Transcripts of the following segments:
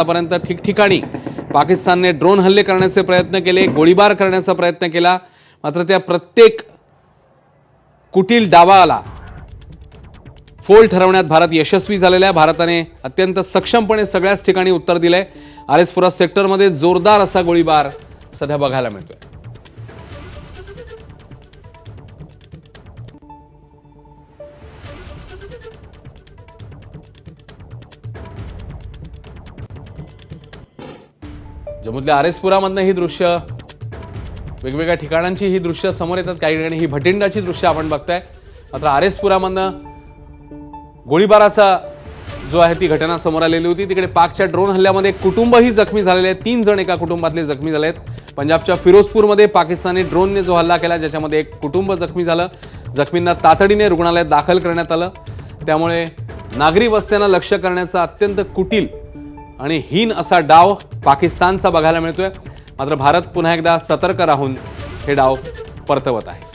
आतापर्यंत ठिकठिकाणी पाकिस्तानने ड्रोन हल्ले करण्याचे प्रयत्न केले गोळीबार करण्याचा प्रयत्न केला. मात्र त्या प्रत्येक कुटील डावाला फोल ठरवण्यात भारत यशस्वी झालेला आहे. भारताने अत्यंत सक्षमपणे सगळ्याच ठिकाणी उत्तर दिलंय. आर एस पुरा सेक्टरमध्ये जोरदार असा गोळीबार सध्या बघायला मिळतोय. जम्मूतल्या आर ही दृश्य वेगवेगळ्या ठिकाणांची ही दृश्य समोर येतात काही ठिकाणी. ही भटिंडाची दृश्य आपण बघताय. मात्र आर गोळीबाराचा जो आहे ती घटना समोर आलेली होती. तिकडे पाकच्या ड्रोन हल्ल्यामध्ये कुटुंबही जखमी झालेले आहेत. तीन जण एका कुटुंबातले जखमी झाले आहेत पंजाबच्या फिरोजपूरमध्ये पाकिस्तानी ड्रोनने जो हल्ला केला ज्याच्यामध्ये एक कुटुंब जखमी झालं. जखमींना तातडीने रुग्णालयात दाखल करण्यात आलं. त्यामुळे नागरी वस्त्यांना लक्ष्य करण्याचा अत्यंत कुटील आणि हीन असा डाव पाकिस्तानचा बघायला मिळतोय. मात्र भारत पुन्हा एकदा सतर्क राहून हे डाव परतवत आहे.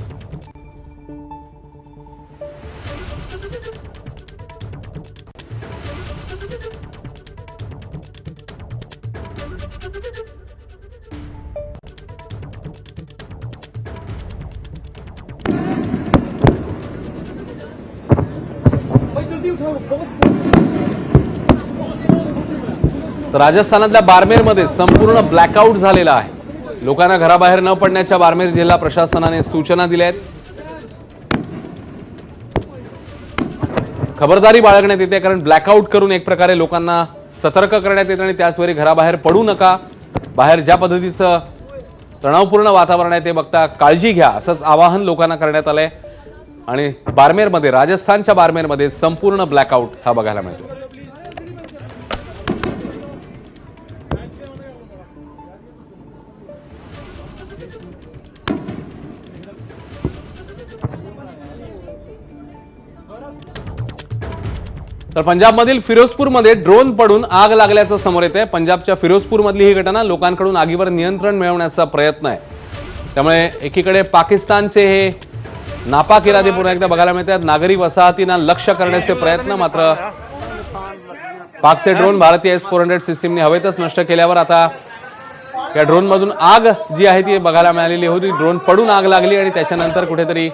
तर राजस्थानातल्या बारमेरमध्ये संपूर्ण ब्लॅकआउट झालेला आहे. लोकांना घराबाहेर न पडण्याच्या बारमेर जिल्हा प्रशासनाने सूचना दिल्या आहेत. खबरदारी बाळगण्यात येते कारण ब्लॅकआउट करून एक प्रकारे लोकांना सतर्क करण्यात येतं आणि त्याचवेळी घराबाहेर पडू नका. बाहेर ज्या पद्धतीचं तणावपूर्ण वातावरण आहे ते बघता काळजी घ्या असंच आवाहन लोकांना करण्यात आलंय. आणि बारमेरमध्ये राजस्थानच्या बारमेरमध्ये संपूर्ण ब्लॅकआउट हा बघायला मिळतो तर पंजाबमधील फिरोजपूरमध्ये ड्रोन पडून आग लागल्याचं समोर येत आहे पंजाबच्या फिरोजपूरमधली ही घटना लोकांकडून आगीवर नियंत्रण मिळवण्याचा प्रयत्न आहे. त्यामुळे एकीकडे पाकिस्तानचे हे नापाक इरादे पुन्हा एकदा बघायला मिळतात नागरी वसाहतींना लक्ष करण्याचे प्रयत्न मात्र पाकचे ड्रोन भारतीय एस फोर हंड्रेड सिस्टीमने हवेतच नष्ट केल्यावर आता या ड्रोनमधून आग जी आहे ती बघायला मिळालेली होती. ड्रोन पडून आग लागली आणि त्याच्यानंतर कुठेतरी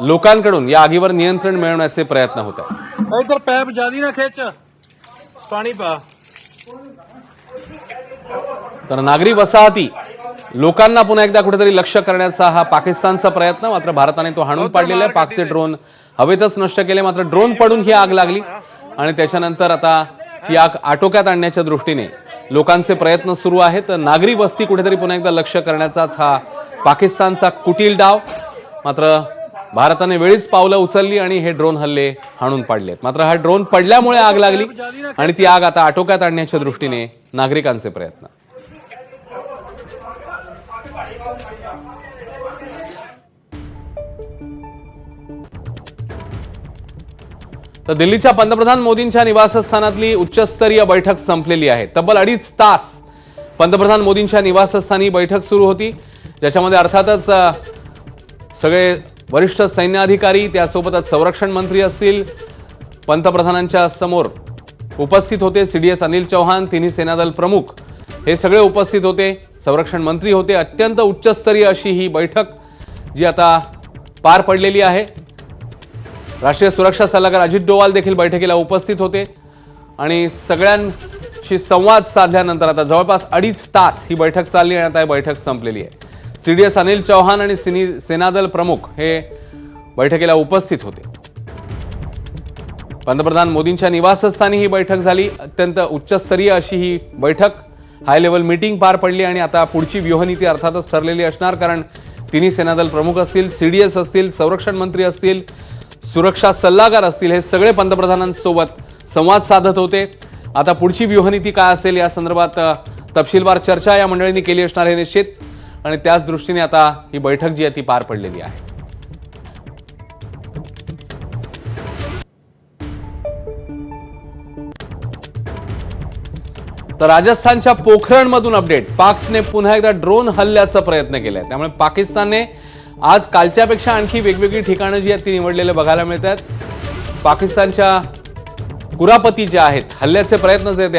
लोकांकडून या आगीवर नियंत्रण मिळवण्याचे प्रयत्न होत आहेत. इधर पैप ज्यादा ना खिंच. पानी पा. तर नागरी वसाहती लोकांना पुन्हा एकदा कुठेतरी लक्ष करण्याचा हा पाकिस्तानचा प्रयत्न मात्र भारताने तो हाणून पाडलेला आहे. पाकचे ड्रोन हवेतच नष्ट केले मात्र ड्रोन पडून ही आग लागली. आणि त्याच्यानंतर आता ही आग आटोक्यात आणण्याच्या दृष्टीने लोकांचे प्रयत्न सुरू आहेत. नागरी वस्ती कुठेतरी पुन्हा एकदा लक्ष करण्याचाच हा पाकिस्तानचा कुटील डाव. मात्र भारताने वेळीच पावलं उचलली आणि हे ड्रोन हल्ले हाणून पाडलेत. मात्र हा ड्रोन पडल्यामुळे आग लागली आणि ती आग आता आटोक्यात आणण्याच्या दृष्टीने नागरिकांचे प्रयत्न. तर दिल्लीच्या पंतप्रधान मोदींच्या निवासस्थानातली उच्चस्तरीय बैठक संपलेली आहे. तब्बल अडीच तास पंतप्रधान मोदींच्या निवासस्थानी बैठक सुरू होती. ज्याच्यामध्ये अर्थातच सगळे वरिष्ठ सैन्य अधिकारी त्यासोबतच संरक्षण मंत्री असतील पंतप्रधानांच्या समोर उपस्थित होते सीडीएस अनिल चौहान तिन्ही सेनादल प्रमुख. हे सगळे उपस्थित होते संरक्षण मंत्री होते. अत्यंत उच्चस्तरीय अशी ही बैठक जी आता पार पडलेली आहे. राष्ट्रीय सुरक्षा सल्लागार अजित डोवाल देखील बैठकीला उपस्थित होते आणि सगळ्यांशी संवाद साधल्यानंतर आता जवळपास अडीच तास ही बैठक चालली आणि आता ही बैठक संपलेली आहे. सीडीएस अनिल चौहान आणि सिनी सेनादल प्रमुख हे बैठकीला उपस्थित होते. पंतप्रधान मोदींच्या निवासस्थानी ही बैठक झाली. अत्यंत उच्चस्तरीय अशी ही बैठक. हाय लेवल मीटिंग पार पडली आणि आता पुढची व्यूहनीती अर्थातच ठरलेली असणार कारण तिन्ही सेनादल प्रमुख असतील सीडीएस असतील संरक्षण मंत्री असतील सुरक्षा सल्लागार असतील हे सगळे पंतप्रधानांसोबत संवाद साधत होते. आता पुढची व्यूहनीती काय असेल या संदर्भात तपशीलवार चर्चा या मंडळींनी केली असणार हे निश्चित. आणि त्याच दृष्टीने आता ही बैठक जी आहे ती पार पडलेली आहे. तर राजस्थानच्या पोखरणमधून अपडेट. पाकने पुन्हा एकदा ड्रोन हल्ल्याचा प्रयत्न केलाय. त्यामुळे पाकिस्तानने आज कालच्यापेक्षा आणखी वेगवेगळी ठिकाणं जी आहेत ती निवडलेलं बघायला मिळत आहेत पाकिस्तानच्या कुरापती ज्या आहेत हल्ल्याचे प्रयत्न जे ते